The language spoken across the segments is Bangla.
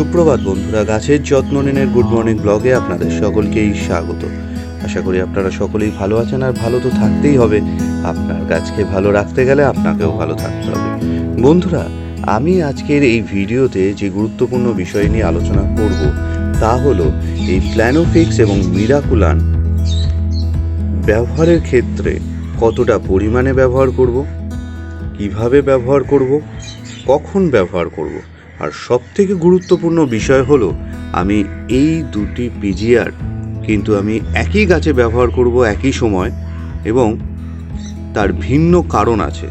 সুপ্রভাত বন্ধুরা, গাছের যত্ন নিনের গুড মর্নিং ব্লগে আপনাদের সকলকেই স্বাগত। আশা করি আপনারা সকলেই ভালো আছেন আর ভালো তো থাকতেই হবে। আপনার গাছকে ভালো রাখতে গেলে আপনাকেও ভালো থাকতে হবে। বন্ধুরা, আমি আজকের এই ভিডিওতে যে গুরুত্বপূর্ণ বিষয় নিয়ে আলোচনা করব, তা হলো এই প্ল্যানোফিক্স এবং মিরাকুলান ব্যবহারের ক্ষেত্রে কতটা পরিমাণে ব্যবহার করব, কীভাবে ব্যবহার করব, কখন ব্যবহার করব আর সবথেকে গুরুত্বপূর্ণ বিষয় হলো, আমি এই দুটি পিজিআর কিন্তু আমি একই গাছে ব্যবহার করব একই সময় এবং তার ভিন্ন কারণ আছে।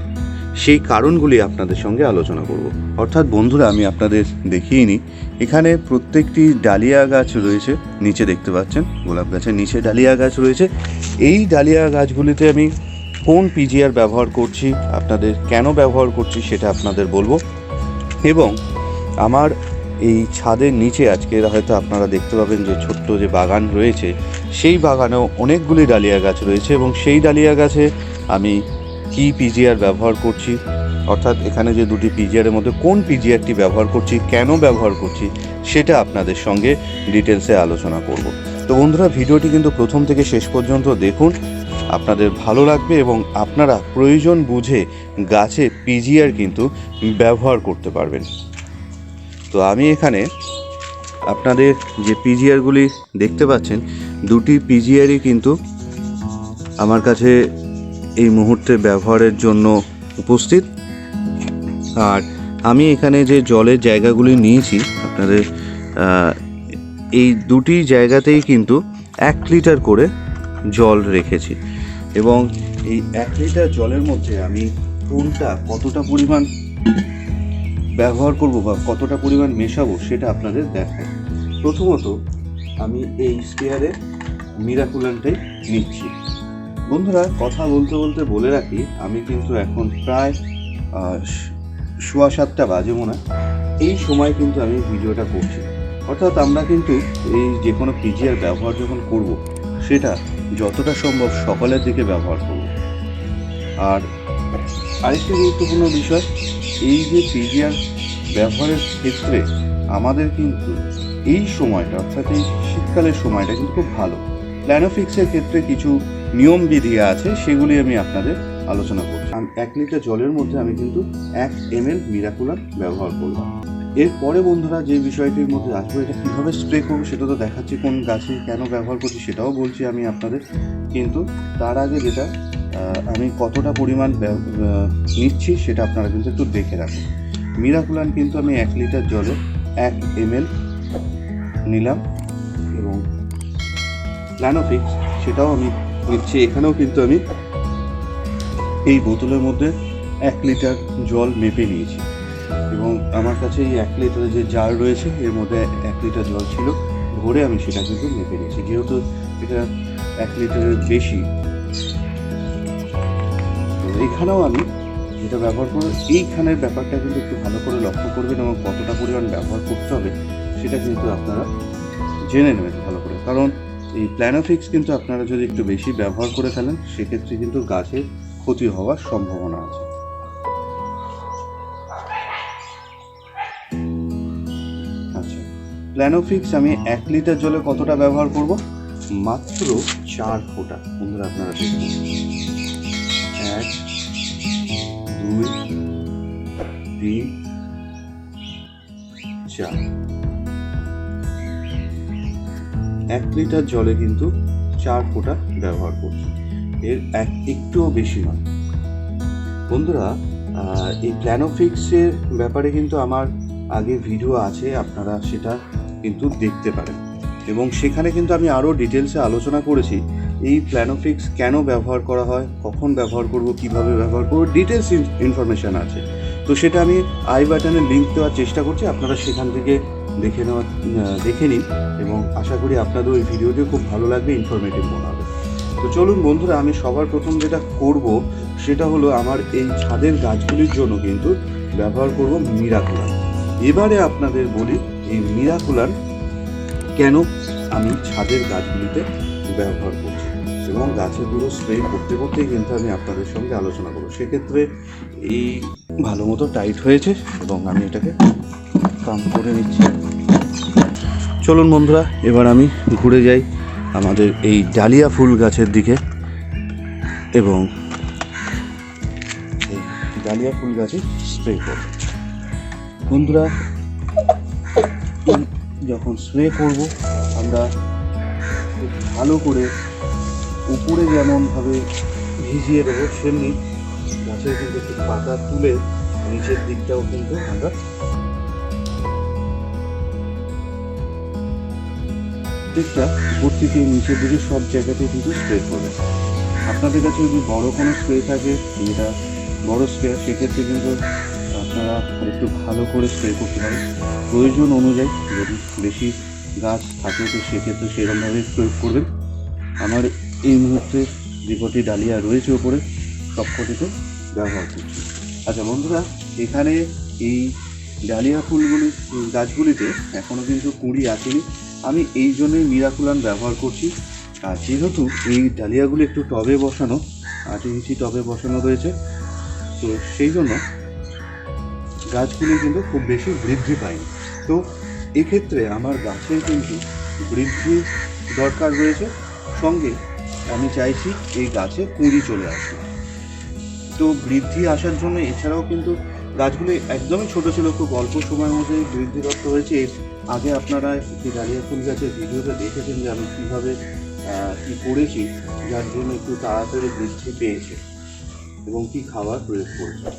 সেই কারণগুলি আপনাদের সঙ্গে আলোচনা করব। অর্থাৎ বন্ধুরা, আমি আপনাদের দেখিয়ে নিই। এখানে প্রত্যেকটি ডালিয়া গাছ রয়েছে, নিচে দেখতে পাচ্ছেন, গোলাপ গাছের নিচে ডালিয়া গাছ রয়েছে। এই ডালিয়া গাছগুলিতে আমি কোন পিজিআর ব্যবহার করছি, আপনাদের কেন ব্যবহার করছি সেটা আপনাদের বলব। এবং আমার এই ছাদের নিচে আজকে হয়তো আপনারা দেখতে পাবেন যে ছোট্ট যে বাগান রয়েছে, সেই বাগানেও অনেকগুলি ডালিয়া গাছ রয়েছে এবং সেই ডালিয়া গাছে আমি কি পিজিআর ব্যবহার করছি, অর্থাৎ এখানে যে দুটি পিজিআরের মধ্যে কোন পিজিআরটি ব্যবহার করছি, কেন ব্যবহার করছি, সেটা আপনাদের সঙ্গে ডিটেলসে আলোচনা করব। তো বন্ধুরা, ভিডিওটি কিন্তু প্রথম থেকে শেষ পর্যন্ত দেখুন, আপনাদের ভালো লাগবে এবং আপনারা প্রয়োজন বুঝে গাছে পিজিআর কিন্তু ব্যবহার করতে পারবেন। তো আমি এখানে আপনাদের যে পিজিআরগুলি দেখতে পাচ্ছেন, দুটি পিজিআরই কিন্তু আমার কাছে এই মুহূর্তে ব্যবহারের জন্য উপস্থিত। আর আমি এখানে যে জলের জায়গাগুলি নিয়েছি, আপনাদের এই দুটি জায়গাতেই কিন্তু এক লিটার করে জল রেখেছি। এবং এই এক লিটার জলের মধ্যে আমি কোনটা কতটা পরিমাণ ব্যবহার করব বা কতটা পরিমাণ মেশাবো সেটা আপনাদের দেখাই। প্রথমত, আমি এই স্পেয়ারে মিরাকুলানটাই নিচ্ছি। বন্ধুরা, কথা বলতে বলতে বলে রাখি, আমি কিন্তু এখন প্রায় সোয়া সাতটা বাজে মনে। এই সময় কিন্তু আমি ভিডিওটা করছি। অর্থাৎ আমরা কিন্তু এই যে কোনো পিজিআর ব্যবহার যখন করব, সেটা যতটা সম্ভব সকালের দিকে ব্যবহার করব। আর আরেকটি গুরুত্বপূর্ণ বিষয়, এই যে পিজিআর ব্যবহারের ক্ষেত্রে আমাদের কিন্তু এই সময়টা, অর্থাৎ এই শীতকালের সময়টা কিন্তু খুব ভালো। প্ল্যানোফিক্সের ক্ষেত্রে কিছু নিয়মবিধি আছে, সেগুলি আমি আপনাদের আলোচনা করছি। আমি এক লিটার জলের মধ্যে আমি কিন্তু এক এম এল মিরাকুলার ব্যবহার করলাম। এরপরে বন্ধুরা যে বিষয়টির মধ্যে আসব, এটা কীভাবে স্প্রে করব সেটা তো দেখাচ্ছি, কোন গাছে কেন ব্যবহার করছি সেটাও বলছি আমি আপনাদের। কিন্তু তার আগে যেটা আমি কতটা পরিমাণ নিচ্ছি সেটা আপনারা কিন্তু একটু দেখে রাখুন। মিরাকুলান কিন্তু আমি এক লিটার জলে এক এম নিলাম এবং প্ল্যানোফিক্স সেটাও আমি নিচ্ছি। এখানেও কিন্তু আমি এই বোতলের মধ্যে এক লিটার জল মেপে নিয়েছি এবং আমার কাছে এই এক লিটারের যে জার রয়েছে, এর মধ্যে এক লিটার জল ছিল, ভরে আমি সেটা কিন্তু মেপে নিয়েছি। যেহেতু এটা এক লিটারের বেশি এখানেও আমি যেটা ব্যবহার করব এইখানের ব্যাপারটা কিন্তু একটু ভালো করে লক্ষ্য করবেন এবং কতটা পরিমাণ ব্যবহার করতে হবে, সেটা কিন্তু আপনারা জেনে নেবেন ভালো করে। কারণ এই প্ল্যানোফিক্স কিন্তু আপনারা যদি একটু বেশি ব্যবহার করে ফেলেন, সেক্ষেত্রে কিন্তু গাছের ক্ষতি হওয়ার সম্ভাবনা আছে। আচ্ছা প্ল্যানোফিক্স আমি এক লিটার জলে কতটা ব্যবহার করব? মাত্র চার ফোঁটা। বন্ধুরা, আপনারা এক দুই, তিন, চার। এক লিটার জলে কিন্তু চার ফোঁটা ব্যবহার করছি। এর এক একটুও বেশি নয়। বন্ধুরা এই প্ল্যানোফিক্সের ব্যাপারে কিন্তু আমার আগে ভিডিও আছে, আপনারা সেটা কিন্তু দেখতে পারেন। এবং সেখানে কিন্তু আমি আরও ডিটেলসে আলোচনা করেছি। এই প্ল্যানোফিক্স কেন ব্যবহার করা হয়, কখন ব্যবহার করব, কীভাবে ব্যবহার করব ডিটেলস ইনফরমেশান আছে। তো সেটা আমি আই বাটনে লিঙ্ক দেওয়ার চেষ্টা করছি, আপনারা সেখান থেকে দেখে নেওয়া দেখে নিন এবং আশা করি আপনাদের ওই ভিডিওটি খুব ভালো লাগবে ইনফরমেটিভ মনে হবে। তো চলুন বন্ধুরা, আমি সবার প্রথম যেটা করব, সেটা হলো আমার এই ছাদের গাছগুলির জন্য কিন্তু ব্যবহার করব মিরাকুলান এবারে আপনাদের বলি, এই মিরাকুলান কেন আমি ছাদের গাছগুলিতে ব্যবহার করছি এবং গাছেগুলো স্প্রে করতে করতেই কিন্তু আমি আপনাদের সঙ্গে আলোচনা করব। সেক্ষেত্রে এই ভালো মতো টাইট হয়েছে এবং আমি এটাকে কাম করে নিচ্ছি। চলুন বন্ধুরা, এবার আমি ঘুরে যাই আমাদের এই ডালিয়া ফুল গাছের দিকে এবং ডালিয়া ফুল গাছে স্প্রে করব। বন্ধুরা, যখন স্প্রে করব, আমরা ভালো করে উপরে যেমনভাবে ভিজিয়ে দেবো, সেমনি গাছের কিন্তু একটু পাতা তুলে নিচের দিকটাও কিন্তু আমরা দিকটা উপর থেকে নিচের দিকে সব জায়গাতে কিন্তু স্প্রে করবে আপনাদের কাছে যদি বড় কোনো স্প্রে থাকে, যেটা বড় স্প্রে সেক্ষেত্রে কিন্তু আপনারা একটু ভালো করে স্প্রে করতে পারেন। প্রয়োজন অনুযায়ী যদি বেশি গাছ থাকে, তো সেক্ষেত্রে সেরকমভাবে প্রয়োগ করবেন। আমার এই মুহূর্তে যে কটি ডালিয়া রয়েছে ওপরে সবকটিতে ব্যবহার করছি। আচ্ছা বন্ধুরা, এখানে এই ডালিয়া ফুলগুলি গাছগুলিতে এখনও কিন্তু কুঁড়ি আসেনি। আমি এই জন্যই মিরাকুলান ব্যবহার করছি। আর যেহেতু এই ডালিয়াগুলি একটু টবে বসানো, আট ইঞ্চি টবে বসানো রয়েছে, তো সেই জন্য গাছগুলি কিন্তু খুব বেশি বৃদ্ধি পায়নি। তো এক্ষেত্রে আমার গাছের কিন্তু বৃদ্ধি দরকার রয়েছে। সঙ্গে আমি চাইছি এই গাছে কুঁড়ি চলে আসবে তো বৃদ্ধি আসার জন্য এছাড়াও কিন্তু গাছগুলি একদমই ছোট ছিল, খুব অল্প সময়ের মধ্যে বৃদ্ধিপ্রাপ্ত হয়েছে। আগে আপনারা একটি ডালিয়া ফুল গাছের ভিডিওটা দেখেছেন যে আমি কীভাবে কী করেছি, যার জন্য একটু তাড়াতাড়ি বৃদ্ধি পেয়েছে এবং কী খাবার প্রয়োগ করেছে।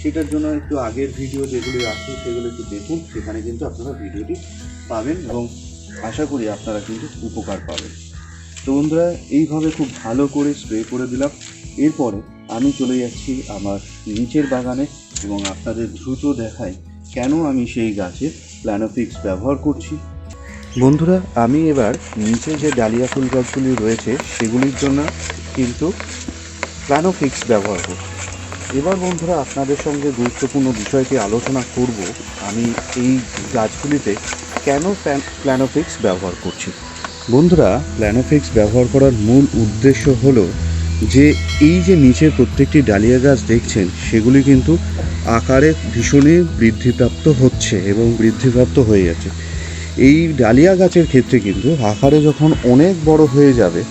সেটার জন্য একটু আগের ভিডিও যেগুলি আছে সেগুলো একটু দেখুন, সেখানে কিন্তু আপনারা ভিডিওটি পাবেন এবং আশা করি আপনারা কিন্তু উপকার পাবেন। তো বন্ধুরা, এইভাবে খুব ভালো করে স্প্রে করে দিলাম। এরপরে আমি চলে যাচ্ছি আমার নিচের বাগানে এবং আপনাদের দ্রুত দেখাই কেন আমি সেই গাছে প্ল্যানোফিক্স ব্যবহার করছি। বন্ধুরা, আমি এবার নিচে যে ডালিয়া ফুল গাছগুলি রয়েছে, সেগুলির জন্য কিন্তু প্ল্যানোফিক্স ব্যবহার করছি। এবার বন্ধুরা, আপনাদের সঙ্গে গুরুত্বপূর্ণ বিষয়টি আলোচনা করব। আমি এই গাছগুলিতে কেন প্ল্যানোফিক্স ব্যবহার করছি? বন্ধুরা প্ল্যানোফিক্স ব্যবহার করার মূল উদ্দেশ্য হলো যে এই যে নিচের প্রত্যেকটি ডালিয়া গাছ দেখছেন, সেগুলি কিন্তু আকারে ভীষণই বৃদ্ধিপ্রাপ্ত হচ্ছে এবং বৃদ্ধিপ্রাপ্ত হয়ে যাচ্ছে। এই ডালিয়া গাছের ক্ষেত্রে কিন্তু আকারে যখন অনেক বড় হয়ে যাবে,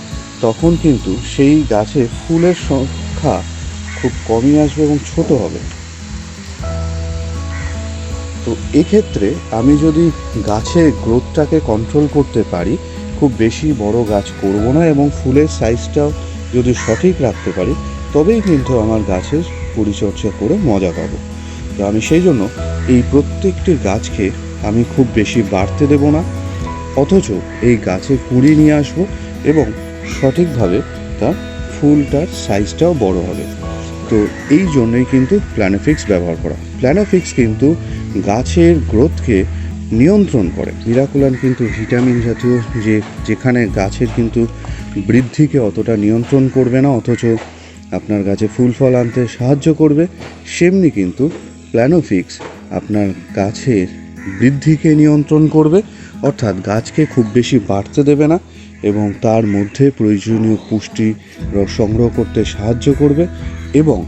তখন কিন্তু সেই গাছে ফুলের সংখ্যা খুব কমই আসবে এবং ছোট হবে। তো এক্ষেত্রে আমি যদি গাছের গ্রোথটাকে কন্ট্রোল করতে পারি খুব বেশি বড় গাছ করব না এবং ফুলের সাইজটাও যদি সঠিক রাখতে পারি, তবেই কিন্তু আমার গাছের পরিচর্যা করে মজা পাবো। তো আমি সেই জন্য এই প্রত্যেকটি গাছকে আমি খুব বেশি বাড়তে দেব না, অথচ এই গাছে কুড়ি নিয়ে আসব এবং সঠিকভাবে তার ফুলটার সাইজটাও বড় হবে। তো এই জন্যই কিন্তু প্ল্যানোফিক্স ব্যবহার করা। প্ল্যানোফিক্স কিন্তু গাছের গ্রোথকে নিয়ন্ত্রণ করে। মিরাকুলান কিন্তু ভিটামিন জাতীয় যে, যেখানে গাছের কিন্তু বৃদ্ধিকে অতটা নিয়ন্ত্রণ করবে না, অথচ আপনার গাছে ফুল ফল আনতে সাহায্য করবে, সেমনি কিন্তু প্ল্যানোফিক্স আপনার গাছের বৃদ্ধিকে নিয়ন্ত্রণ করবে, অর্থাৎ গাছকে খুব বেশি বাড়তে দেবে না এবং তার মধ্যে প্রয়োজনীয় পুষ্টি সংগ্রহ করতে সাহায্য করবে এবং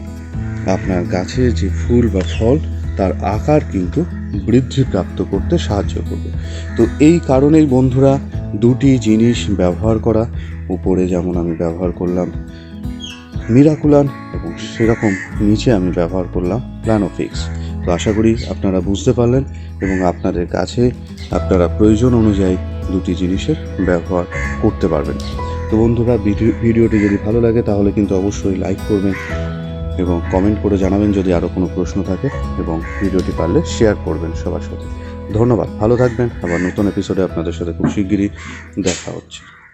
আপনার গাছের যে ফুল বা ফল তার আকার কিন্তু বৃদ্ধিপ্রাপ্ত করতে সাহায্য করবে। তো এই কারণেই বন্ধুরা দুটি জিনিস ব্যবহার করা, উপরে যেমন আমি ব্যবহার করলাম মিরাকুলান এবং সেরকম নিচে আমি ব্যবহার করলাম প্ল্যানোফিক্স তো আশা করি আপনারা বুঝতে পারলেন এবং আপনাদের কাছে আপনারা প্রয়োজন অনুযায়ী দুটি জিনিসের ব্যবহার করতে পারবেন। তো বন্ধুরা, ভিডিও ভিডিওটি যদি ভালো লাগে তাহলে কিন্তু অবশ্যই লাইক করবেন এবং কমেন্ট করে জানাবেন যদি আরও কোনো প্রশ্ন থাকে এবং ভিডিওটি পারলে শেয়ার করবেন সবার সাথে। ধন্যবাদ, ভালো থাকবেন। আবার নতুন এপিসোডে আপনাদের সাথে খুব শিগগিরই দেখা হচ্ছে।